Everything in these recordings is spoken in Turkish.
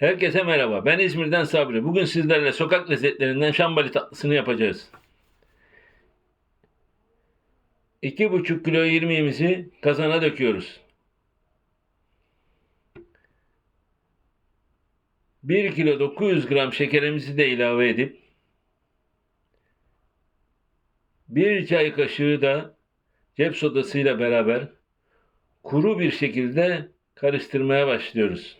Herkese merhaba. Ben İzmir'den Sabri. Bugün sizlerle sokak lezzetlerinden şambali tatlısını yapacağız. 2,5 kilo irmiğimizi kazana döküyoruz. 1 kilo 900 gram şekerimizi de ilave edip 1 çay kaşığı da cep sodasıyla beraber kuru bir şekilde karıştırmaya başlıyoruz.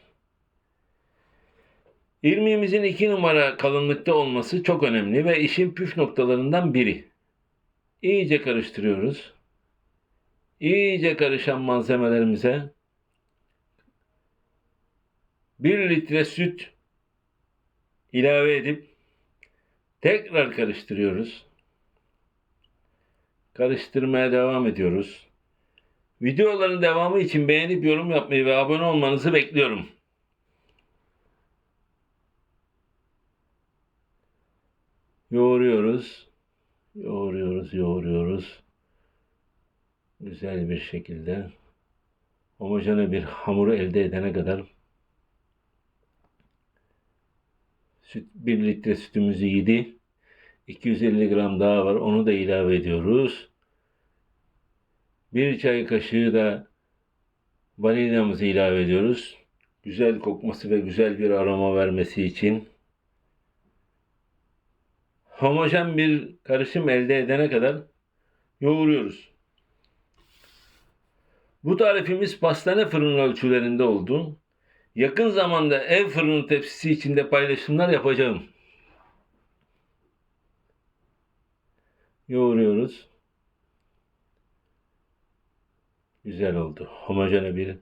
İrmiğimizin 2 numara kalınlıkta olması çok önemli ve işin püf noktalarından biri. İyice karıştırıyoruz. İyice karışan malzemelerimize 1 litre süt ilave edip tekrar karıştırıyoruz. Karıştırmaya devam ediyoruz. Videoların devamı için beğenip yorum yapmayı ve abone olmanızı bekliyorum. Yoğuruyoruz. Yoğuruyoruz, yoğuruyoruz. Güzel bir şekilde homojene bir hamuru elde edene kadar süt, 1 litre sütümüzü yedi. 250 gram daha var. Onu da ilave ediyoruz. Bir çay kaşığı da vanilyamızı ilave ediyoruz. Güzel kokması ve güzel bir aroma vermesi için homojen bir karışım elde edene kadar yoğuruyoruz. Bu tarifimiz pastane fırın ölçülerinde oldu. Yakın zamanda ev fırını tepsisi içinde paylaşımlar yapacağım. Yoğuruyoruz. Güzel oldu. Homojene bir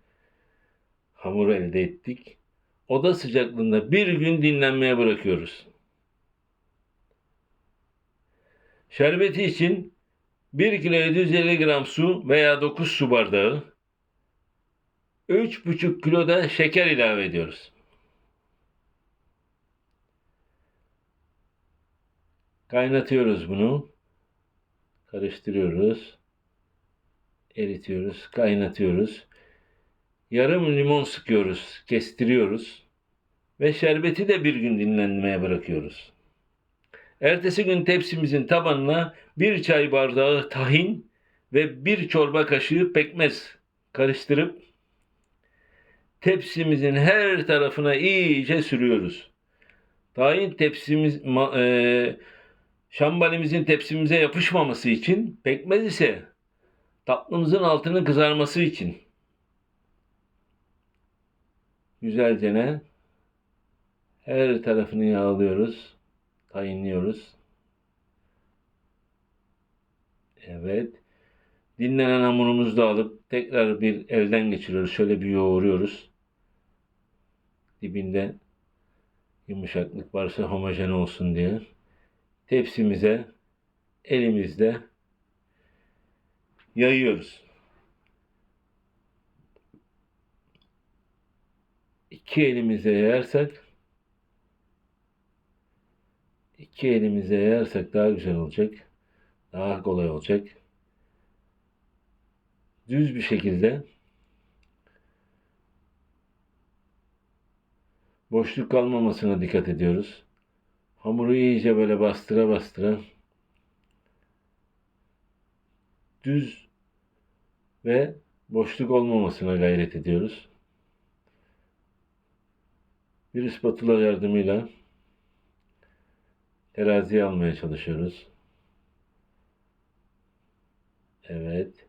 hamur elde ettik. Oda sıcaklığında bir gün dinlenmeye bırakıyoruz. Şerbeti için 1 kilo 750 gram su veya 9 su bardağı 3,5 kilo da şeker ilave ediyoruz. Kaynatıyoruz bunu. Karıştırıyoruz. Eritiyoruz, kaynatıyoruz. Yarım limon sıkıyoruz, kestiriyoruz ve şerbeti de bir gün dinlenmeye bırakıyoruz. Ertesi gün tepsimizin tabanına bir çay bardağı tahin ve bir çorba kaşığı pekmez karıştırıp tepsimizin her tarafına iyice sürüyoruz. Tahin tepsimiz ma- e, şambalimizin tepsimize yapışmaması için pekmez ise tatlımızın altının kızarması için. Güzelce ne? Her tarafını yağlıyoruz tayinliyoruz. Evet. Dinlenen hamurumuzu da alıp tekrar bir elden geçiriyoruz. Şöyle bir yoğuruyoruz. Dibinde yumuşaklık varsa homojen olsun diye. Tepsimize elimizle yayıyoruz. İki elimize yayarsak iki elimize yayarsak daha güzel olacak. Daha kolay olacak. Düz bir şekilde boşluk kalmamasına dikkat ediyoruz. Hamuru iyice böyle bastıra bastıra düz ve boşluk olmamasına gayret ediyoruz. Bir spatula yardımıyla teraziye almaya çalışıyoruz. Evet.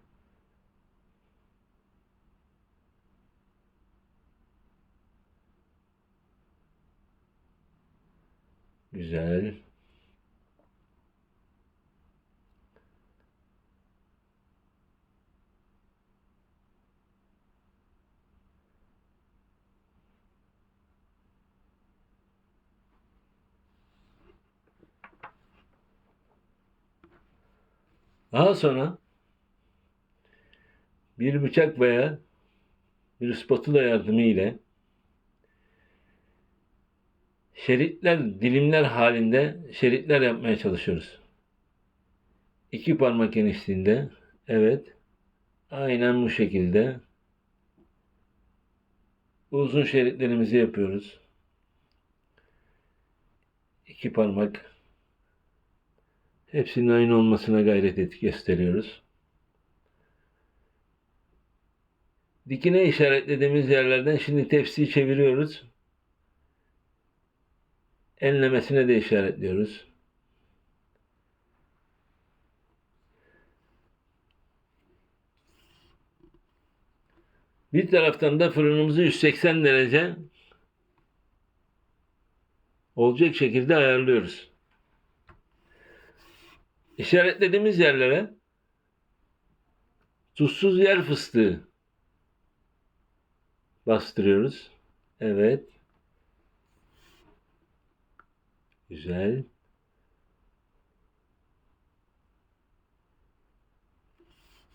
Güzel. Daha sonra bir bıçak veya bir spatula yardımı ile şeritler, dilimler halinde şeritler yapmaya çalışıyoruz. İki parmak genişliğinde. Evet. Aynen bu şekilde. Uzun şeritlerimizi yapıyoruz. iki parmak hepsinin aynı olmasına gayret et gösteriyoruz. Dikine işaretlediğimiz yerlerden şimdi tepsiyi çeviriyoruz. Enlemesine de işaretliyoruz. Bir taraftan da fırınımızı 180 derece olacak şekilde ayarlıyoruz. İşaretlediğimiz yerlere tuzsuz yer fıstığı bastırıyoruz. Evet. Güzel.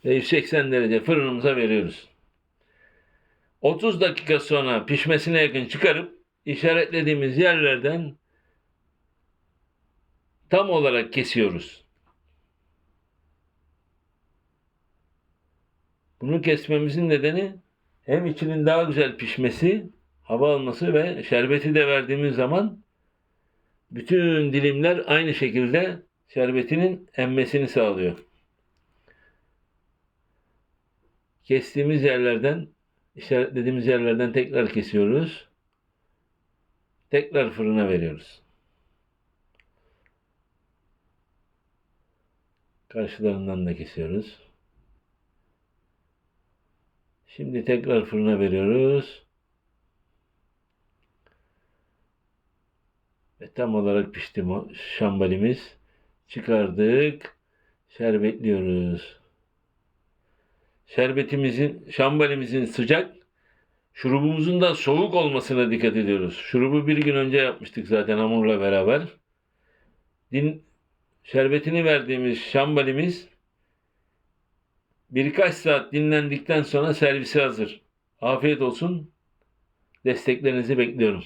Ve 180 derece fırınımıza veriyoruz. 30 dakika sonra pişmesine yakın çıkarıp işaretlediğimiz yerlerden tam olarak kesiyoruz. Bunu kesmemizin nedeni hem içinin daha güzel pişmesi, hava alması ve şerbeti de verdiğimiz zaman bütün dilimler aynı şekilde şerbetinin emmesini sağlıyor. Kestiğimiz yerlerden, işaretlediğimiz yerlerden tekrar kesiyoruz. Tekrar fırına veriyoruz. Karşılarından da kesiyoruz. Şimdi tekrar fırına veriyoruz. Ve tam olarak pişti şambalimiz. Çıkardık. Şerbetliyoruz. Şerbetimizin, şambalimizin sıcak, şurubumuzun da soğuk olmasına dikkat ediyoruz. Şurubu bir gün önce yapmıştık zaten hamurla beraber. Din, şerbetini verdiğimiz şambalimiz birkaç saat dinlendikten sonra servise hazır. Afiyet olsun. Desteklerinizi bekliyorum.